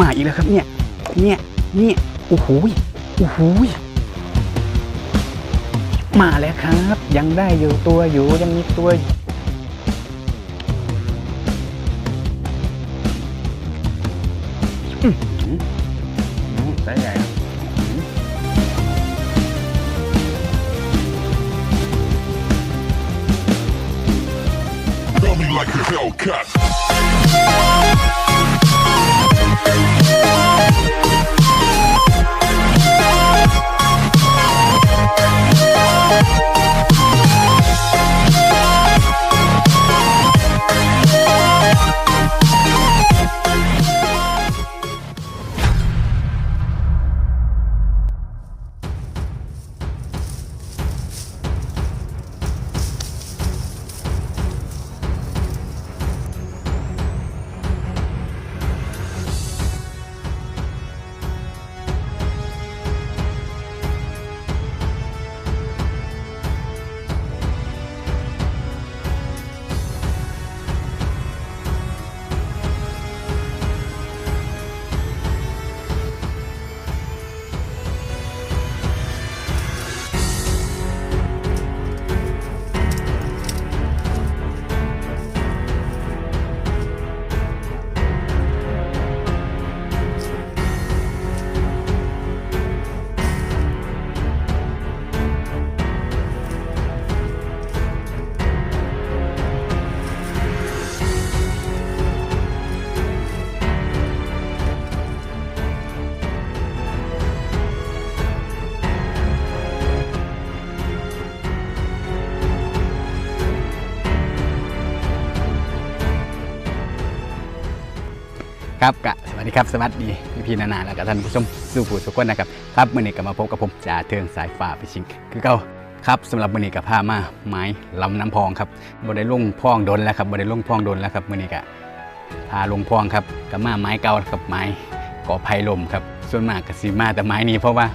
มาอีกแล้วครับเนี่ย เนี่ย เนี่ย โอ้โหโอ้โหมาแล้วครับ ยังได้อยู่ตัวอยู่ยังมีตัวอยู่อื้อหืออื้อไซส์ใหญ่ครับ ครับกะสวัสดีครับสวัสดีพี่พี่นานาแล้วก็ท่านผู้ชมสู่ผู้ทุกคนนะครับครับมื่อนี้ก็มาพบกับผมจ่าเทิงสายฟ้าไปชิงคือเก่าครับสำหรับมื่อนี้กับผ้ามาไม้ลำน้ำพองครับบได้ลงพองโดนแล้วครับบได้ลงพองโดนแล้วครับมื่อนี้กะพาลงพองครับกับมาไม้เก่ากับไม้ก่อไผ่ลมครับ ส่วนมากกับสีมาแต่ไม้นี้เพราะว่า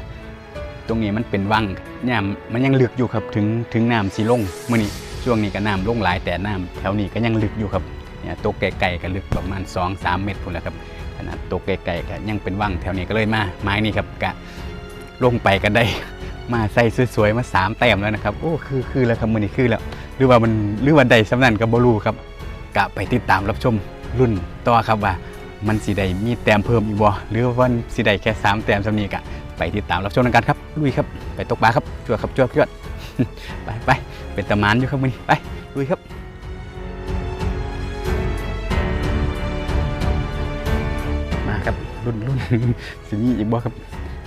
ตรงนี้มันเป็นวังเน้ำมันยังลึกอยู่ครับถึงถึงน้ำสีลงมื่อนี้ช่วงนี้ก็น้ำลงหลายแต่น้ำแถวนี้ก็ยังลึกอยู่ครับ เนี่ยตกไกลๆก็ลึกประมาณ 2-3 เมตรพุ่นแหละครับขนาดตกไกลๆก็ยังเป็นวังแถวนี้ก็เลยมาไม้นี้ครับกะลงไปกันได้มาใส่สวยๆมาสามแต้มแล้วนะครับโอ้คือคือแล้วครับมือนี้คือแล้วหรือว่ามันหรือว่าใดสำนันกับบรูครับกะไปติดตามรับชมรุ่นต่อครับว่า มันสีใดมีแต้มเพิ่มอีกบ่หรือว่าสีใดแค่สามแต้มสำนี้กะไปติดตามรับชมกันครับลุยครับไปตกปลาครับจวดครับจวดจวดไปไปเป็นตะมานอยู่ครับมือนี้ไปลุยครับ รุ่นรุ่นสิมีอีกบ่ครับ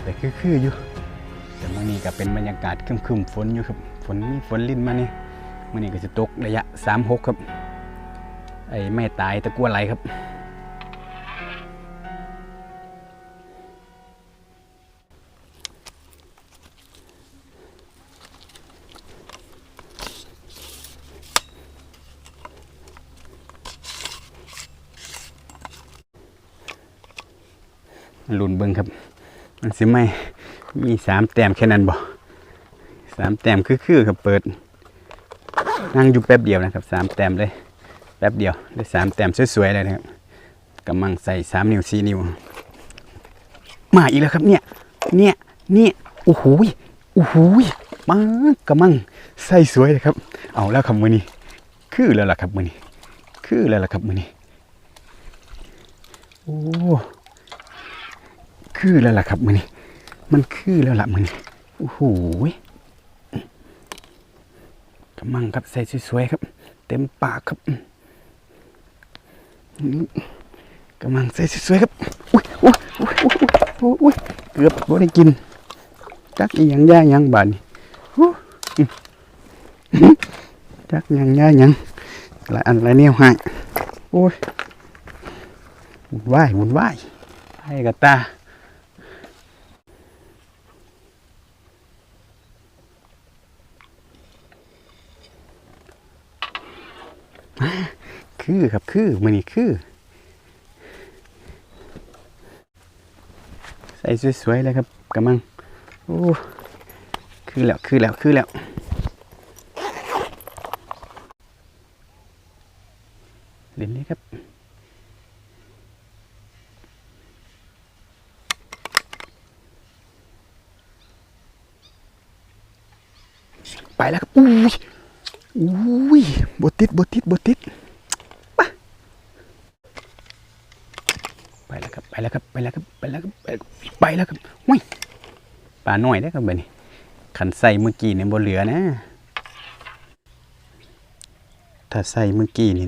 แต่คือคืออยู่แต่มื่อนี้ก็เป็นบรรยากาศครึมๆฝนอยู่ครับฝนมีฝนลิ้นมาเนี่ยมื่อนี้ก็จะตกระยะ36ครับ ไอ้ไม่ตายตะกัวไหลครับ ลุนเบิ้งครับ มันสิไม่มีสามแต้มแค่นั้นบ่สามแต้มคือๆครับเปิด นั่งอยู่แป๊บเดียวนะครับสามแต้มเลยแป๊บเดียวได้สามแต้มสวยๆเลยนะครับกำลังใส่สามนิ้วสี่นิ้วมาอีกแล้วครับเนี่ย เนี่ย เนี่ยโอ้โหโอ้โหมากำลังใส่สวยเลยครับ เอาแล้วครับมือนี้ คือแล้วล่ะครับมือนี้ คือแล้วล่ะครับมือนี้ โอ้ คือแล้วล่ะครับมือนี้ มันคือแล้วล่ะมือนี้โอ้โหกำลังครับใส่สวยๆครับ เต็มปากครับกำลังใส่สวยๆครับอุ้ยอุ้ยอุ้ยอุ้ยอุ้ยเกือบบ่ได้กินจักยังย่ายังบาดนี่จักยังย่ายังหลายอันหลายแนวให้โอ้ยวุ่นวายวุ่นวายให้กับตา คือครับคือมันนี่คือ ใส่สวยๆเลยครับกระมังโอ้คือแล้วคือแล้วคือแล้วเดี๋ยวนี้ครับไปแล้วครับอุ้ยอุ้ยบดติดบดติดบดติด แล้วครับไปแล้วครับไปแล้วครับไปแล้วครับไปแล้วครับอุ้ยปลาหน่อยได้ครับเบนี้ขันใส่เมื่อกี้เนี่ยบนเหลือนะ ถ้าใส่เมื่อกี้นี่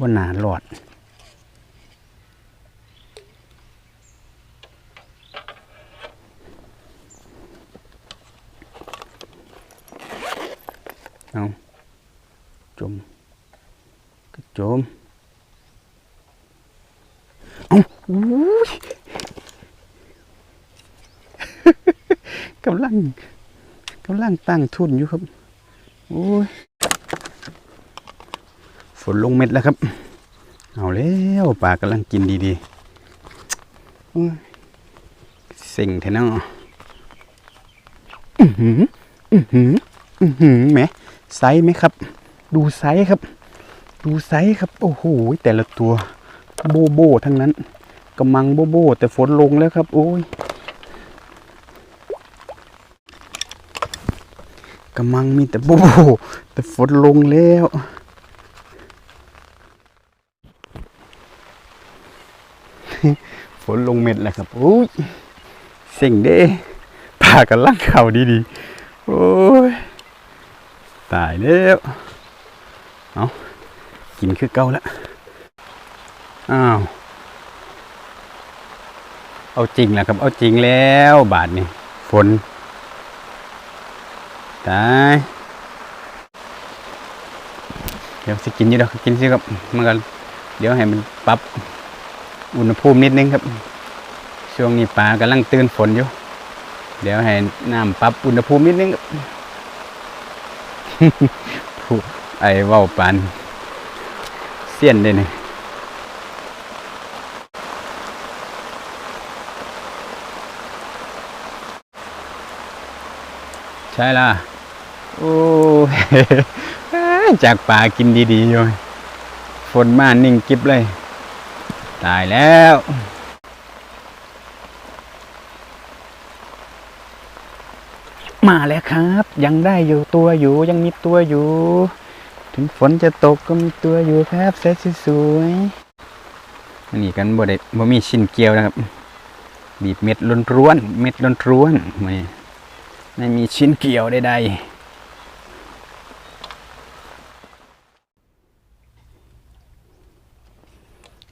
บนหนาหลอดเอาจมก็จม เอาอุ้ย กำลังกำลังตั้งทุนอยู่ครับโอ้ยฝนลงเม็ดแล้วครับ เอาแล้วปลากำลังกินดีๆโอ้ยเซ็งแท้เนาะอือหืออือหืออือหือแหมไซส์ไหมครับ ดูไซส์ครับ ดูไซส์ครับ โอ้โหแต่ละตัว โบโบทั้งนั้นกำมังโบโบ แต่ฝนลงแล้วครับ โอ้ย กำมังมีแต่โบโบแต่ฝนลงแล้วฝนลงเม็ดแล้วครับโอ้ยเสิ่งเด้ปากันลังเข่าดีๆโอ้ยตายแล้วเอากินคือเก่าแล้วอ้าวเอาจริงแล้วครับ เอาจริงแล้วบาทนี่ฝน ตายเดี๋ยวสิกินอยู่เดี๋ยวกินสิครับมันก็เดี๋ยวให้มันปรับอุณหภูมินิดนึงครับ ช่วงนี้ปลากำลังตื่นฝนอยู่ เดี๋ยวให้น้ำปรับอุณหภูมินิดนึงครับไอ้ว้าวปันเสี้ยนได้นี่ ช่ล่ะ โอ้จากป่ากินดีๆอยู่ฝนมานิ่งกิบเลย ตายแล้วมาแล้วครับ ยังได้อยู่ตัวอยู่ยังมีตัวอยู่ ถึงฝนจะตกก็มีตัวอยู่ครับแสนสวยๆนนี้กันบ่ได้บ่มีชิ้นเกลียวนะครับ บีบเม็ดล้นร้วน เม็ดล้นร้วนไม่ ไม่มีชิ้นเกลียวใดๆ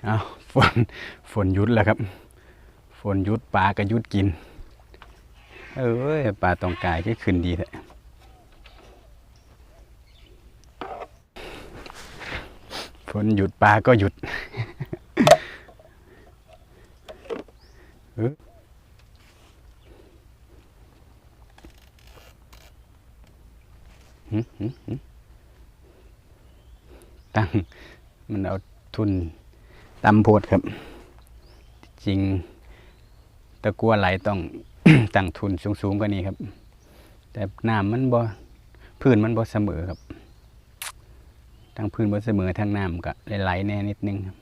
เอาฝนฝนหยุดแล้วครับ ฝนหยุดปลาก็ยุดกิน เอ้ยปลาตองกายก็ขึ้นดีแท้ฝนหยุดปลาก็หยุด เอ้ยหึหึหึ ตั้งมันเอาทุนตำโพดครับ จริงตะกัวไหลต้องตั้งทุนสูงๆกว่านี้ครับ แต่น้ำมันบ่พื้นมันบ่เสมอครับทั้งพื้นบ่เสมอทั้งน้ำก็ไหลๆแน่นิดนึงครับ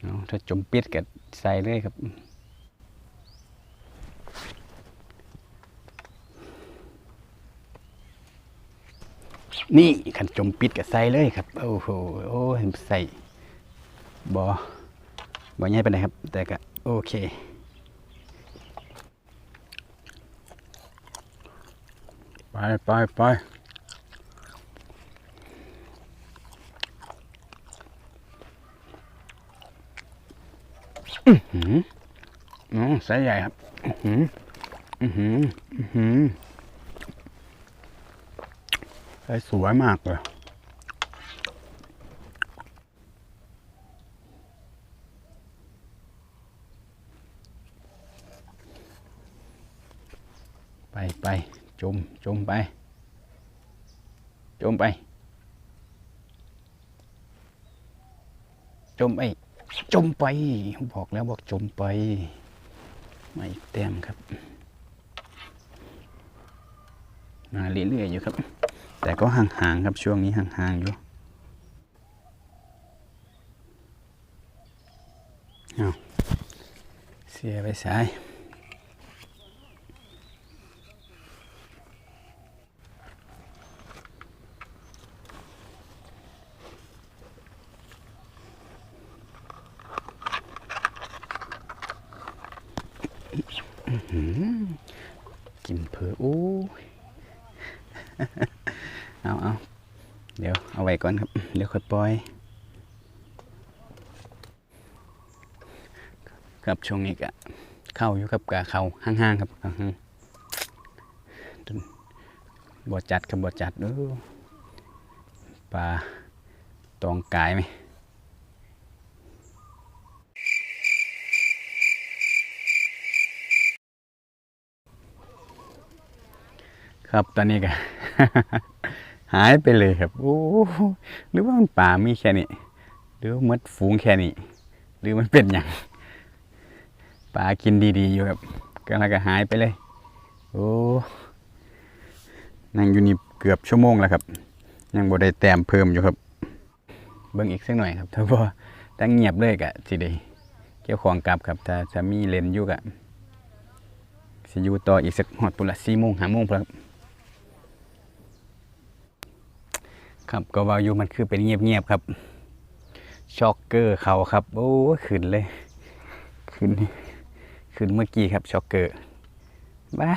เอาถ้าจมปิดก็ใส่เลยครับ นี่ขันจมปิดก็ใส่เลยครับ โอ้โหโอ้ยใส่บ่บ่ใหญ่ไปไหนใดครับ แต่ก็โอเคไปไปไปอือหืออ๋อไซส์ใหญ่ครับ อือหืออือหืออือหือ ไซส์สวยมากเลยไปไปจมจมไป จมไป จมไป จมไป บอกแล้วบอกจมไป ไม่เต็มครับมาเรื่อยๆอยู่ครับ แต่ก็ห่างๆครับช่วงนี้ห่างๆอยู่เอาเสียไปสาย เผืออู้ย เอาเอาเดี๋ยวเอาไว้ ก่อนครับ เดี๋ยวค่อยปล่อย ครับช่วงนี้ก็เข้าอยู่ครับกะเขาห้างๆครับห่างๆจนบ่จัดครับบ่จัดเด้อปลาตองกายไหมครับตอนนี้ก็ หายไปเลยครับ โอ้หรือว่ามันป่ามีแค่นี้หรือว่ามัดฝูงแค่นี้หรือมันเป็นอย่างปลากินดีๆอยู่ครับก็แล้วก็หายไปเลย โอ้นั่งอยู่นี่เกือบชั่วโมงแล้วครับ ยังบ่ได้แต้มเพิ่มอยู่ครับ เบิ่งอีกสักหน่อยครับถ้าบ่ตั้งเงียบเลยก็สิได้เกี่ยวของกลับครับถ้าจะมีเลนอยู่ก็สิอยู่ต่ออีกสักหอดปุ่นละ4โมง5โมงพุ่นละครับ ครับก็ว่าอยู่มันคือเป็นเงียบๆครับช็อกเกอร์เขาครับ โอ้ขึ้นเลยขึ้นขึ้นเมื่อกี้ครับช็อกเกอร์บ้า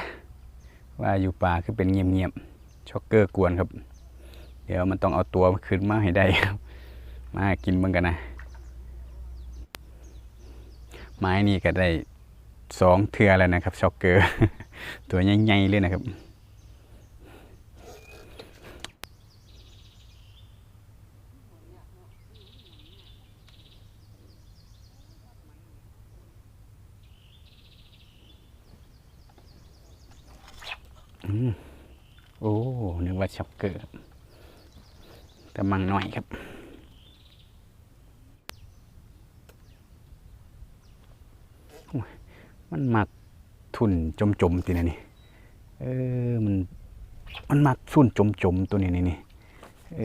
ว่าอยู่ป่าคือเป็นเงียบๆช็อกเกอร์กวนครับ เดี๋ยวมันต้องเอาตัวมันขึ้นมาให้ได้ครับ มากินเบิ่งกันนะ ไม้นี่ก็ได้สองเทือแล้วนะครับช็อกเกอร์ ตัวใหญ่ๆเลยนะครับ โอ้นึกว่าช็อกเกอร์บแต่มังหน่อยครับ มันมักทุนจมจมๆตีนะนี่ เออ มัน มันมักสุ่นจมจมๆตัวนี้นี่นี่ เอ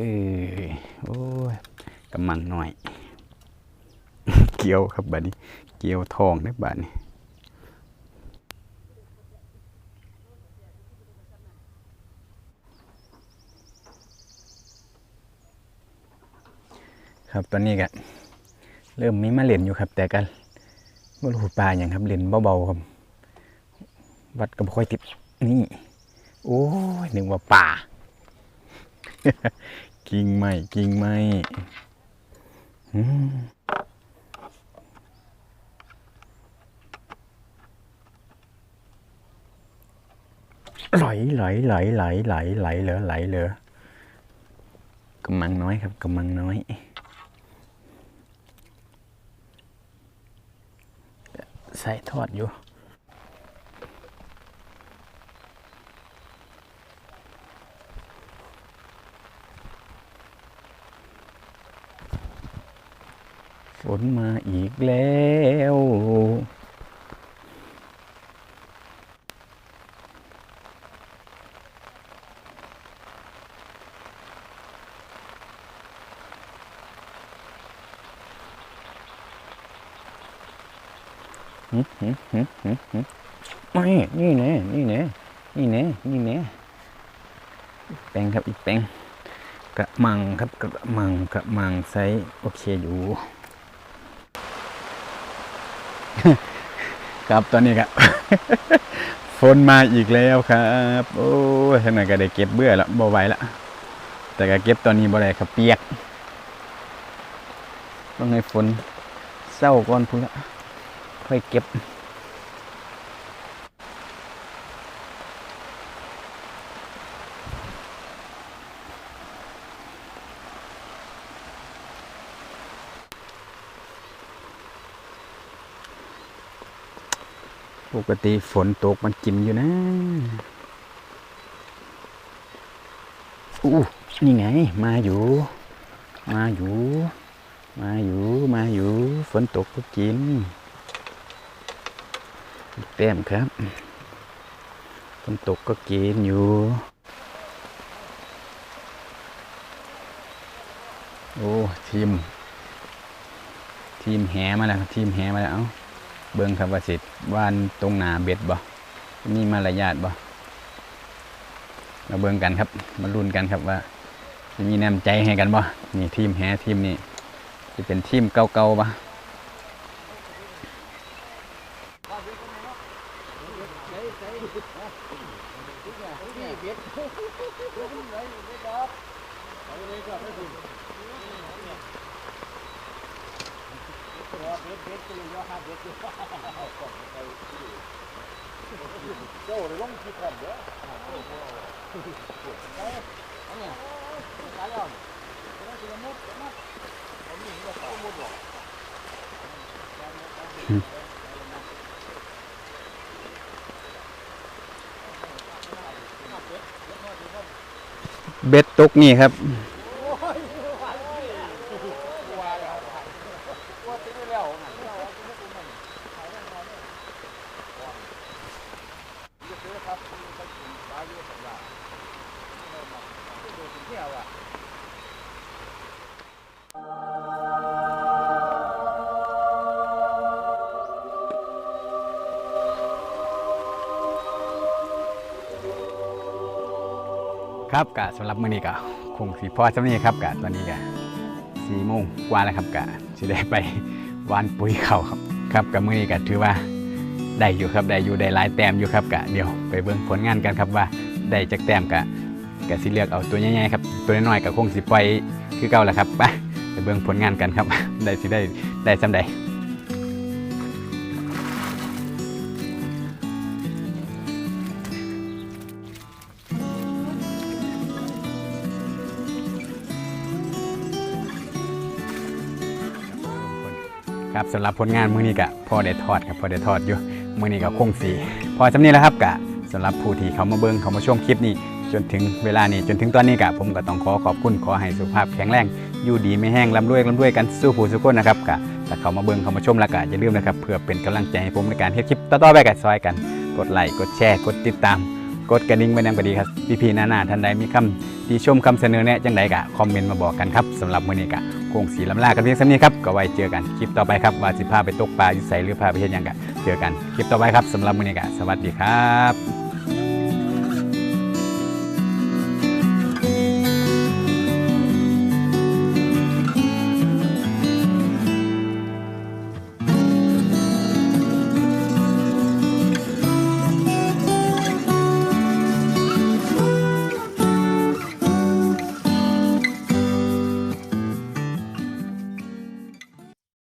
อ โอ้ยกำมังหน่อย เกี่ยวครับบัดนี้ เกี่ยวทองได้บัดนี้ ครับตอนนี้ก็เริ่มมีมาเล่นอยู่ครับ แต่กันบ่รู้ปลาอย่างครับเล่นเบาๆครับ วัดก็บ่ค่อยติดนี่ โอ้ยนึกว่าป่ากิ่งไม้กิ่งไม้อืมไหลไหลไหลไหลไหลไหลเหลือไหลเหลือกำลังน้อยครับกำลังน้อย ใส่ทอดอยู่ฝนมาอีกแล้ว ไม่นี่แน่นี่แน่นี่แน่นี่แน่อีกแปงครับอีกแปงกระมังครับกระมังกระมังไซส์โอเคอยู่ครับตอนนี้ครับฝนมาอีกแล้วครับ โอ้ยทางไหนก็ได้เก็บเบื่อแล้วบ่ไหวล้วแต่ก็เก็บตอนนี้บ่ได้ครับเปียกต้องให้ฝนเศร้าก่อนพุ่นละ ค่อยเก็บ ปกติฝนตกมันกินอยู่นะอู้นี่ไง มาอยู่ มาอยู่ มาอยู่ มาอยู่ ฝนตกก็กิน แต้มครับฝนตกก็กินอยู่ โอ้ ทีม ทีมแหมาแล้วทีมแหมาแล้วเบิ่งครับว่าสิวานตรงหนาเบ็ดบ่มีมารยาทบ่มาเบิ่งกันครับ มาลุ้นกันครับว่าจะมีแนมใจให้กันบ่นี่ทีมแหทีมนี้จะเป็นทีมเก่าๆบ่ เบ็ดตกนี่ครับ ครับกะสำหรับมื้อนี้ก็คงสีพอสำนี้ครับกะตอนนี้กะสี่โมงกว่าแล้วครับกะสิได้ไปวานปุ๋ยเขาครับครับกะมื้อนี้กะถือว่าได้อยู่ครับได้อยู่ได้หลายแต้มอยู่ครับกะเดี๋ยวไปเบิ่งผลงานกันครับว่าได้จากแต้มกะกะสิเลือกเอาตัวใหญ่ๆครับตัวน้อยๆกะคงสิปล่อยคือเก่าแหละครับไปไปเบิ่งผลงานกันครับได้สิได้ได้ซำใด ครับสำหรับผลงานมื้อนี้กะพอได้ทอดครับพอได้ทอดอยู่มื้อนี้ก็คงสีพอสำนี้แล้วครับกะสำหรับผู้ที่เขามาเบิ่งเขามาชมคลิปนี้ จนถึงเวลานี้จนถึงตอนนี้กะผมก็ต้องขอขอบคุณขอให้สุขภาพแข็งแรงอยู่ดีไม่แห้งร่ำรวยร่ำรวยกันสู้ผู้สู้คนนะครับกะถ้าเขามาเบิ่งเขามาชมแล้วกะอย่าลืมนะครับเพื่อเป็นกำลังใจให้ผมในการเฮ็ดคลิปต่อๆไปกันซอยกัน กดไลค์กดแชร์กดติดตาม กดกระดิ่งไว้นำก็ดีครับพี่ๆหน้าๆท่านใดมีคำ ที่ชมคำเสนอแนะจังใดกะคอมเมนต์มาบอกกันครับสำหรับมื้อนี้กะคงสีลำลากันเพียงสำนี้ครับก็ไว้เจอกันคลิปต่อไปครับว่าสิพาไปตกปลาอยู่ใสหรือพาไปเฮ็ดหยังกะเจอกันคลิปต่อไปครับสำหรับมื้อนี้กะสวัสดีครับ